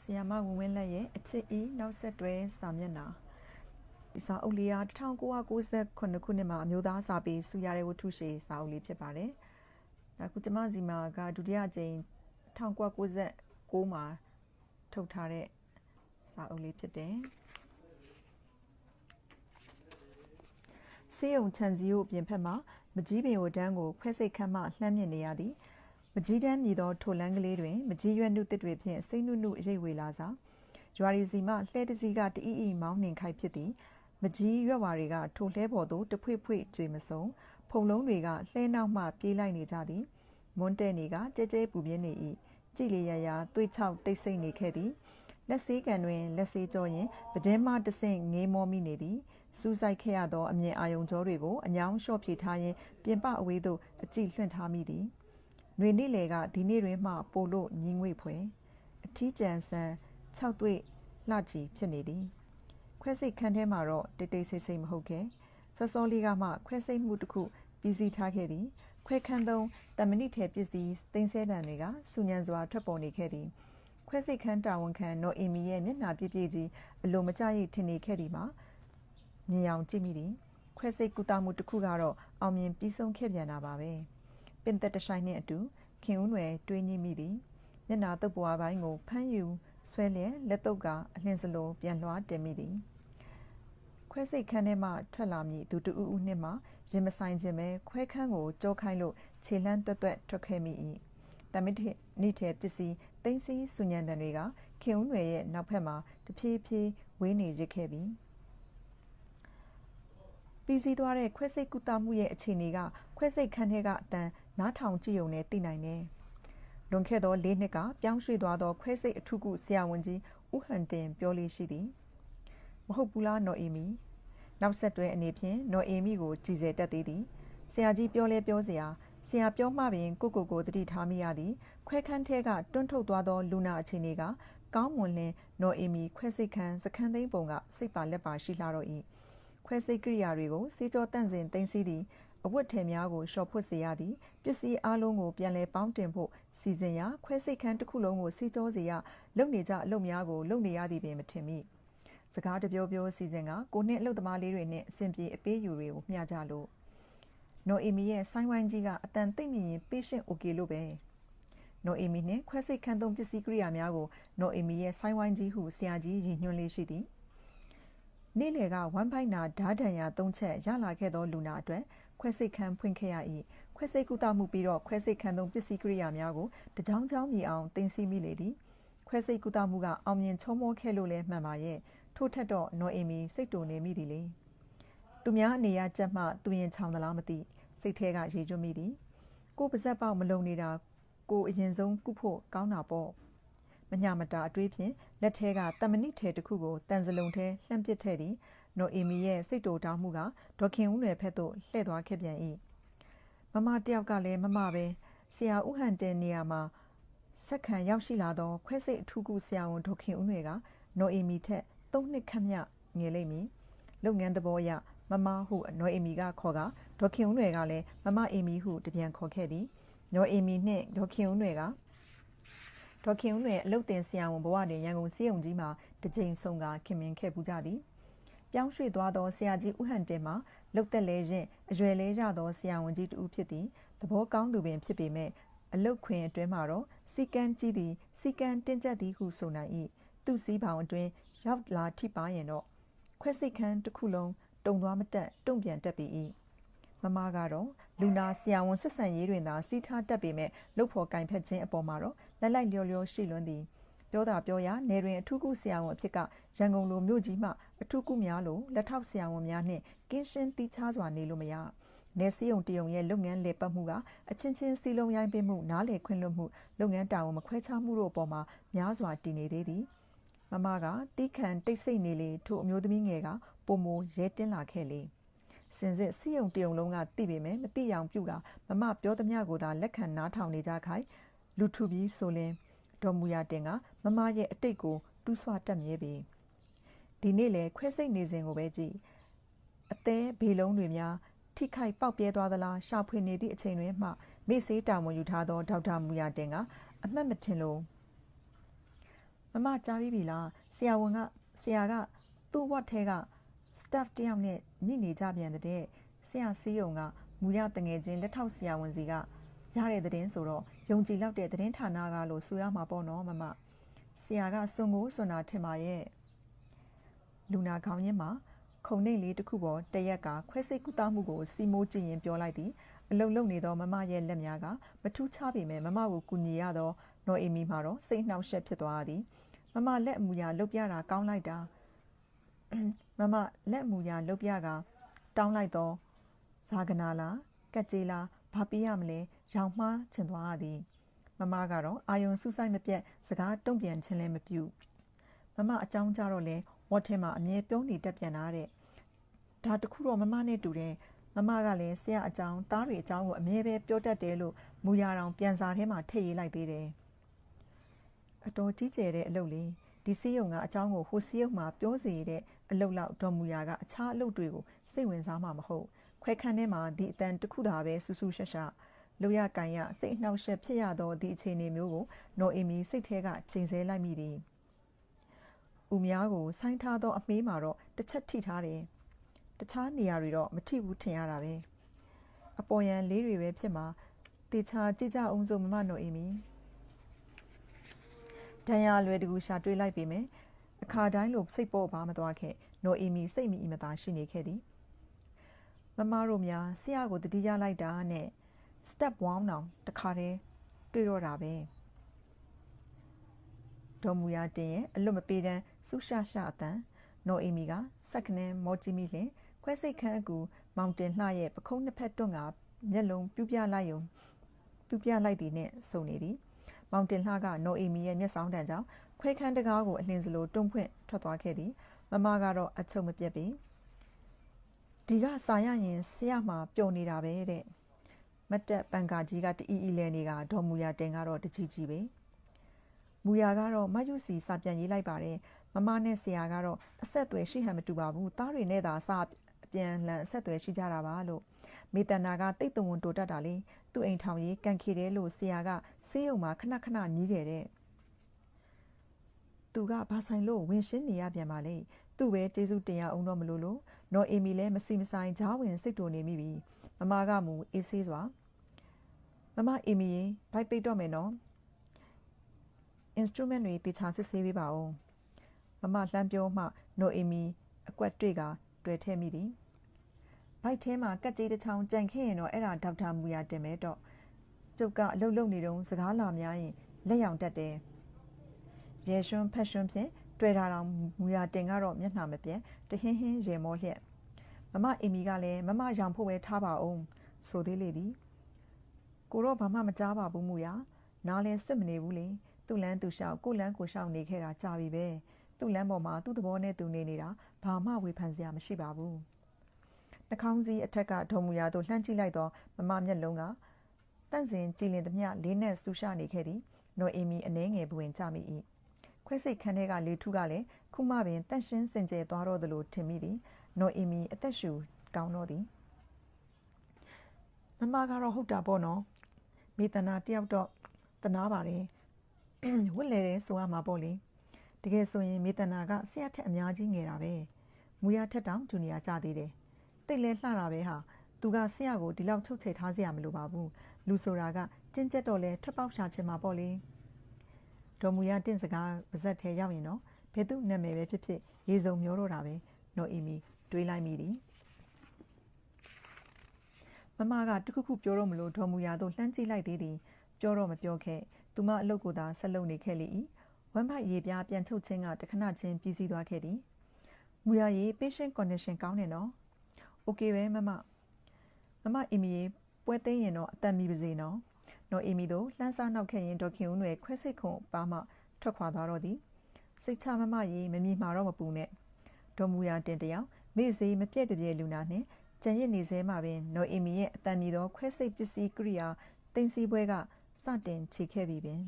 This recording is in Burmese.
ဆီယာမဝင်ဝင်းလက်ရဲ့အချစ်ဤနောက်ဆက်တွဲစာမျက်နှာဒီစာအုပ်လေးက1998ခုနှစ်မှာအမျိုးသားစာပေစုရတဲ့ဝတ္ထုရှည်စာအုပ်လေးဖြစ်ပါတယ်။အခုကျမစီမာကဒုတိယကြိမ်1996မှာထုတ်ထားတဲ့စာအုပ်လေးဖြစ်တယ်။စေယုံချန်စီကိုအပြင်ဖက်မှာမကြီးပင်ကိုတန်းကိုခွဲစိတ်ခမ်းမှလှမ်းမြင့်နေရသည်။ မကြီးတန်းမြည်သောထိုလန်းကလေးတွင်မကြီးရွက်နှုတစ်တွေဖြင့်စိတ်နှုနှုအရိပ်ဝေလာစာရွာရီစီမှလှဲတစီကတအီအီမောင်းနှင်ခိုက်ဖြစ်သည်မကြီးရွက်ဝါတွေကထိုလှဲပေါ်သို့တဖွေ့ဖွေ့ကျွေမစုံဖုံလုံးတွေကလှဲနောက်မှပြေးလိုက်နေကြသည်မွန်းတဲ့နေကကြဲကြဲပူပြင်းနေ၏ကြည်လျရရာသွေးချောက်တိတ်ဆိတ်နေခဲ့သည်လက်စေးကန်တွင်လက်စေးကြောရင်ပဒင်းမတဆင့်ငေးမောမိနေသည်စူးစိုက်ခဲ့ရသောအမြင်အာယုံကြောတွေကိုအညောင်းလျှော့ဖြေထားရင်းပြင်ပအဝေးသို့အကြည့်လွှင့်ထားမိသည် ຫນွေနေ့လေကဒီနေ့တွင်မှပိုလို့ညီငွေဖွယ်အထီးကျန်ဆန်6တွေ့လှကြည်ဖြစ်နေသည်ခွဲစိတ်ခန်းထဲမှာတော့တိတ်တိတ်ဆိတ်ဆိတ်မဟုတ်ခဲ့စောစောလေးကမှခွဲစိတ်မှုတစ်ခုပြီးစီးထားခဲ့သည်ခွဲခန်းသုံးတမဏိထဲပစ္စည်းသိမ်းဆဲတံတွေကစူညံစွာထွက်ပေါ်နေခဲ့သည်ခွဲစိတ်ခန်းတာဝန်ခံနော်အီမီရဲ့မျက်နှာပြည့်ပြည့်ကြီးအလိုမကျရိထင်နေခဲ့သည်မှာမြင်အောင်ကြည့်မိသည်ခွဲစိတ်ကူတာမှုတစ်ခုကတော့အောင်မြင်ပြီးဆုံးခဲ့ပြန်တာပါပဲ။ ပင်သက်တဆိုင်နှင့်အတူခင်ဦးနွယ်တွေးညှိမိသည်မျက်နာတုပ်ပွားပိုင်းကိုဖမ်းယူဆွဲလျက်လက်တုပ်ကအလင်းစလိုပြန်လွှားတင်မိသည်ခွဲစိတ်ခန်းထဲမှထွက်လာမည်သူတူဦးဦးနှင့်မှရင်မဆိုင်ခြင်းပဲခွဲခန်းကိုကြောခိုင်းလို့ခြေလှမ်းတွတ်တွတ်ထွက်ခဲ့မိ၏တမစ်နိထဲပစ္စည်းသိန်းစီးစုညံတန်တွေကခင်ဦးနွယ်ရဲ့နောက်ဖက်မှာတဖြည်းဖြည်းဝေးနေရစ်ခဲ့ပြီ ပြီးစီးသွားတဲ့ခွဲစိတ်ကုသမှုရဲ့အခြေအနေကခွဲစိတ်ခန်းထဲကအတန်နားထောင်ကြည့်ုံနဲ့သိနိုင်တယ်။လွန်ခဲ့သော၄နှစ်ကပြောင်းရွှေ့သွားသောခွဲစိတ်အထုကုဆရာဝန်ကြီးဦးဟန်တင်ပြောလေးရှိသည်။မဟုတ်ဘူးလားနော်အီမီ။နောက်ဆက်တွဲအနေဖြင့်နော်အီမီကိုကြည်စဲတက်သေးသည်။ဆရာကြီးပြောလဲပြောစရာဆရာပြောမှပင်ကိုကိုကိုတတိထားမိရသည်။ခွဲခန်းထဲကတွန်းထုတ်သွားသောလူနာအခြေအနေကကောင်းမွန်လင်နော်အီမီခွဲစိတ်ခန်းစခန်းသိမ်းပုံကစိတ်ပါလက်ပါရှိလာတော့၏။ ခွဲစိတ်ကိရိယာတွေကိုစီကြောတန့်စင်သိမ်းဆည်းသည့်အဝတ်ထည်များကိုလျှော်ဖွတ်စေရသည်ပစ္စည်းအလုံးကိုပြန်လည်ပေါင်းတင်ဖို့စီစဉ်ရာခွဲစိတ်ခန်းတစ်ခုလုံးကိုစီကြောစေရလုပ်နေကြအလုပ်များကိုလုပ်နေရသည်ပင်မထင်မိစကားတပြောပြောစီစဉ်ကကိုနှစ်အလုပ်သမားလေးတွေနဲ့အဆင်ပြေအပေးယူတွေကိုမျှကြလို့နော်အီမီရဲ့ဆိုင်းဝိုင်းကြီးကအတန်သိမ့်မြင်ရင် patient okay လို့ပဲနော်အီမီနဲ့ခွဲစိတ်ခန်းသုံးပစ္စည်းကိရိယာများကိုနော်အီမီရဲ့ဆိုင်းဝိုင်းကြီးဟုဆရာကြီးရည်ညွှန်းလေးရှိသည်။ နေ့လေကဝမ်ဖိုင်နာဓာဒဏ်ရာ၃ချက်ရလာခဲ့သောလူနာအတွက်ခွဲစိတ်ခန်းဖွင့်ခဲ့ရ၏ခွဲစိတ်ကုသမှုပြီးတော့ခွဲစိတ်ခန်းသုံးပစ္စည်းကိရိယာများကိုတကြောင်ကြောင်မြည်အောင်တင်စီမိလေသည်ခွဲစိတ်ကုသမှုကအောင်မြင်ချုံမောခဲ့လို့လည်းမှန်ပါရဲ့ထို့ထက်တော့နော်အီမီစိတ်တုန်နေမိသည်လေသူများအနေရကြက်မှသူရင်ချောင်သလားမသိစိတ်ထဲကရေကျွတ်မိသည်ကိုပါဇက်ပေါက်မလုံနေတာကိုအရင်ဆုံးကုဖို့ကောင်းတာပေါ့ မညမတာအတွေးဖြင့်လက်ထဲကတမနစ်ထဲတစ်ခုကိုတန်စလုံးထဲလှမ်းပစ်ထဲ့သည်နော်အီမီရဲ့စိတ်တူတောင်းမှုကဒေါခင်ဦးနယ်ဖက်သို့လှည့်သွားခဲ့ပြန်၏မမတယောက်ကလည်းမမပဲဆရာဦးဟန်တဲနေရာမှာဆက်ခံရောက်ရှိလာသောခွဲစိတ်အထူးကုဆရာဝန်ဒေါခင်ဦးနယ်ကနော်အီမီထက်၃နှစ်ခန့်မြငယ်လိမ့်မည်လုပ်ငန်းသဘောအရမမဟုနော်အီမီကခေါ်ကဒေါခင်ဦးနယ်ကလည်းမမအီမီဟုတပြန်ခေါ်ခဲ့သည်နော်အီမီနှင့်ဒေါခင်ဦးနယ်က ဒေါခင်ဦးနယ်အလုတ်တင်ဆရာဝန်ဘဝတွင်ရန်ကုန်စီးရုံကြီးမှာတစ်ကြိမ်ဆုံကခင်မင်ခဲ့ပူကြသည်ပြောင်းရွှေ့သွားသောဆရာကြီးဦးဟန်တင်မှာလုတ်သက်လဲရင်အရွယ်လဲကြသောဆရာဝန်ကြီးတူဖြစ်သည်သဘောကောင်းသူပင်ဖြစ်ပေမဲ့အလုတ်ခွင်အတွင်းမှာတော့စီကန်းကြီးသည်စီကန်းတင်းကျပ်သည်ဟုဆိုနိုင်၏သူစည်းပေါင်အတွင်းရောက်လာထိပါရင်တော့ခွဲစိတ်ခန်းတစ်ခုလုံးတုံသွားမတက်တုံပြန်တက်ပြီ၏ မမကတော့လူနာဆရာဝန်ဆက်ဆံရေးတွင်သာစီးထားတက်ပေမဲ့လုတ်ဖို့ကင်ဖက်ခြင်းအပေါ်မှာတော့လက်လိုက်လျော်လျော်ရှိလွန်းသည်ပြောတာပြောရနေတွင်အထူးကုဆရာဝန်အဖြစ်ကရန်ကုန်လိုမြို့ကြီးမှအထူးကုများလိုလက်ထောက်ဆရာဝန်များနှင့်ကင်းရှင်းတိချားစွာနေလို့မရနေစည်းုံတယုံရဲ့လုပ်ငန်းလေပတ်မှုကအချင်းချင်းစီလုံးရိုင်းပေးမှုနားလေခွင့်လွတ်မှုလုပ်ငန်းတာဝန်မခွဲခြားမှုတို့အပေါ်မှာများစွာတည်နေသေးသည်မမကတီးခံတိတ်ဆိတ်နေလေထို့အမျိုးသမီးငယ်ကပုံမိုရဲတင်းလာခဲ့လေ စင်စစ်စီယုံတယုံလုံးကတိပေမဲ့မတိအောင်ပြုကမမပြောသမျှကိုသာလက်ခံနားထောင်နေကြခိုင်လူထူပြီးဆိုလင်းဒေါ်မူရတင်ကမမရဲ့အတိတ်ကိုတူးဆွတက်မြဲပြီဒီနေ့လေခွဲစိတ်နေစဉ်ကိုပဲကြည့်အသေးဘေလုံးတွေများထိခိုက်ပေါက်ပြဲသွားသလားရှာဖွေနေသည့်အချိန်တွင်မှမေ့ဆေးတာဝန်ယူထားသောဒေါက်တာမူရတင်ကအမှတ်မထင်လို့မမကြားပြီးပြီလားဆရာဝန်ကဆရာကသူ့ဝတ်ထဲက staff တယောက်နဲ့ညှိနေကြပြန်တဲ့ဆရာစီးယုံကမူရတငယ်ချင်းလက်ထောက်ဆရာဝန်စီကရတဲ့သတင်းဆိုတော့ယုံကြည်လောက်တဲ့သတင်းဌာနကလို့ဆိုရမှာပေါ့နော်မမဆရာကစွန်ကိုစွန်တာထင်ပါရဲ့လူနာခေါင်းရင်းမှာခုံနှိတ်လေးတစ်ခုပေါ်တရက်ကခွဲစိတ်ကုသမှုကိုစီမိုးကြည့်ရင်ပြောလိုက်သည်အလုံလုံနေသောမမရဲ့လက်များကမထူးခြားပေမဲ့မမကိုကူညီရသောနော်အီမီမှာတော့စိတ်နှောက်ယှက်ဖြစ်သွားသည်မမလက်အမူအရာလှုပ်ပြတာကောင်းလိုက်တာ မမလက်အမူအရာလှုပ်ပြကတောင်းလိုက်သောဇာကနာလားကက်ကြေးလားဘာပြရမလဲရောင်မှားချင်သွားရသည်မမကတော့အာယုံစူးစိုက်မပြတ်စကားတုံ့ပြန်ခြင်းလည်းမပြုမမအကြောင်းကြတော့လဲဝတ်ထဲမှာအမြဲပြုံးနေတက်ပြန်လာတဲ့ဒါတခုတော့မမနဲ့တူတယ်မမကလည်းဆရာအကြောင်းသားတွေအကြောင်းကိုအမြဲပဲပြောတတ်တယ်လို့မူရအောင်ပြန်စာထဲမှာထည့်ရေးလိုက်သေးတယ်အတော်ကြီးကျယ်တဲ့အလုပ်လေးဒီစီးရုံကအကြောင်းကိုဟိုစီးရုံမှာပြောစီရတဲ့ အလုပ်လောက်ဒေါ်မူရာကအခြားအလုပ်တွေကိုစိတ်ဝင်စားမှာမဟုတ်ခွဲခန်းထဲမှာဒီအတန်တစ်ခုသာပဲဆူဆူရှက်ရှက်လိုရကန်ရစိတ်နှောက်ယှက်ဖြစ်ရသောဒီအခြေအနေမျိုးကိုနော်အီမီစိတ်ထဲကချိန်ဆလိုက်မိသည်ဦးများကိုဆိုင်းထားသောအမေးမှာတော့တစ်ချက်ထိထားတယ်တခြားနေရာတွေတော့မထိဘူးထင်ရတာပဲအပေါ်ယံလေးတွေပဲဖြစ်မှာတေချာကြည့်ကြအောင်စို့မမနော်အီမီဒဏ်ရာလွယ်တကူရှာတွေးလိုက်ပေမယ် အခါတိုင်းလိုစိတ်ပေါ်ပါမသွားခဲ့နော်အီမီစိတ်မီအီမသာရှိနေခဲ့သည်မမတို့များဆရာကိုတတိယလိုက်တာနဲ့ step 1တောင်တခါတည်းတွေ့တော့တာပဲဒေါ်မူယာတင်ရဲ့အလွတ်မပေးတန်းဆူရှာရှာအတန်နော်အီမီကစက္ကနန်မော်ဂျီမီလင်ခွဲစိတ်ခန်းအကူမောင်တင်လှရဲ့ပခုံးနှစ်ဖက်တွန့်ကမျက်လုံးပြူးပြလိုက်ယုံပြူးပြလိုက်သည်နှင့်ဆုံနေသည်မောင်တင်လှကနော်အီမီရဲ့မျက်စောင်းတန်ကြောင့် ခွဲခန်းတကားကိုအလင်းစလိုတွန့်ဖွင့်ထွက်သွားခဲ့သည်မမကတော့အချုပ်မပြတ်ပြီဒီကစာရရင်ဆရာမှာပျော်နေတာပဲတဲ့မတ်တက်ပန်ကာကြီးကတအီအီလဲနေကဒေါ်မူယာတင်ကတော့တကြီးကြီးပဲမူယာကတော့မယူစီစာပြန်ရေးလိုက်ပါတယ်မမနဲ့ဆရာကတော့အဆက်အသွယ်ရှိဟန်မတူပါဘူးသားတွေနဲ့သာစာပြန်လန်အဆက်အသွယ်ရှိကြတာပါလို့မေတ္တနာကတိတ်တုံဝန်တိုတတ်တာလေသူ့အိမ်ထောင်ရေးကန်ခေတယ်လို့ဆရာကဆေးရုံမှာခဏခဏညီးတယ်တဲ့ သူကဘာဆိုင်လို့ဝင်ရှင်းနေရပြန်ပါလေသူ့ပဲကျေးဇူးတင်ရအောင်တော့မလို့လို့နော်အီမီလည်းမစီမဆိုင်ဂျားဝင်စိတ်တူနေမိပြီမမကမူအေးဆေးစွာမမအီမီရေဘိုက်ပိတ်တော့မယ်နော် instrument တွေတေချာစစ်ဆေးပေးပါဦးမမလှမ်းပြောမှနိုအီမီအကွက်တွေ့ကတွေ့ထဲမိသည်ဘိုက်ထဲမှာကက်ကြီးတစ်ချောင်းကြံခဲ့ရင်တော့အဲ့ဒါဒေါက်တာမူယာတင်မဲတော့ကျုပ်ကအလုပ်လုပ်နေတုန်းစကားလာများရင်လက်ရောင်တက်တယ် ရေရွှန်းဖက်ရွှန်းဖြင့်တွေ့တာတော့မူယာတင်ကတော့မျက်နှာမပြတ်တဟင်းဟင်းရေမောလျက်မမအီမီကလည်းမမရောင်ဖို့ပဲထားပါအောင်ဆိုသေးလေသည်ကိုတော့ဘာမှမကြားပါဘူးမူယာနားလဲစွတ်မနေဘူးလေသူ့လန်းသူလျှောက်ကိုလန်းကိုလျှောက်နေခဲ့တာကြာပြီပဲသူ့လမ်းပေါ်မှာသူ့သဘောနဲ့သူနေနေတာဘာမှဝေဖန်စရာမရှိပါဘူးနှာခေါင်းစည်းအထက်ကဒေါ်မူယာတို့လှမ်းကြည့်လိုက်တော့မမမျက်လုံးကတန့်စင်ကြည်လင်သမျှလေးနဲ့ဆူရှနေခဲ့သည်နော်အီမီအနှဲငယ်ဘဝင်ကြမိ၏ ခွဲစိတ်ခန်းထဲကလေထုကလည်းခုမှပင်တန့်ရှင်းစင်ကြယ်သွားတော့သလိုထင်မိသည်နော်အီမီအသက်ရှူကောင်းတော့သည်မမကတော့ဟုတ်တာပေါ့နော်မေတနာတယောက်တော့တနာပါတယ်ဝစ်လေတယ်ဆိုရမှာပေါ့လေတကယ်ဆိုရင်မေတနာကဆရာထက်အများကြီးငယ်တာပဲမူရထက်တောင်ဂျူနီယာကြသေးတယ်တိတ်လဲလှတာပဲဟာသူကဆရာကိုဒီလောက်ထုတ်ချိတ်ထားစရာမလိုပါဘူးလူဆိုတာကကျင်းကျက်တော့လဲထွက်ပေါက်ရှာချင်မှာပေါ့လေ ဒေါ်မူရတင့်စကားပါဇက်ထဲရောက်ရင်တော့ဘယ်သူနာမည်ပဲဖြစ်ဖြစ်ရေစုံမျောတော့တာပဲနော်အီမီတွေးလိုက်မိသည်မမကတခုခုပြောတော့မလို့ဒေါ်မူရတို့လှမ်းကြည့်လိုက်သေးသည်ပြောတော့မပြောခဲ့သူမအလုပ်ကိုသာဆက်လုပ်နေခဲ့လေ၏ဝမ်ဘရေပြားပြန်ထုတ်ခြင်းကတခဏချင်းပြီးစီးသွားခဲ့သည်မူရရေ patient condition ကောင်းနေနော် okay ပဲမမမမအီမီရေပွဲသိမ်းရင်တော့အသက်မီပါစေနော် နော်အီမီတို့လှမ်းစားနောက်ခဲ့ရင်ဒေါခင်ဦးတွေခွဲစိတ်ခုံပါမှထွက်ခွာသွားတော့သည်စိတ်ချမမရေမမြင်မှာတော့မပူနဲ့ဒေါ်မူရတင်တယောက်မေ့စေးမပြည့်တပြည့်လူနာနှင့်ကြံရစ်နေစဲမှာပင်နော်အီမီရဲ့အတန်မီသောခွဲစိတ်ပစ္စည်းကိရိယာတင်စီပွဲကစတင်ခြေခဲ့ပြီပင်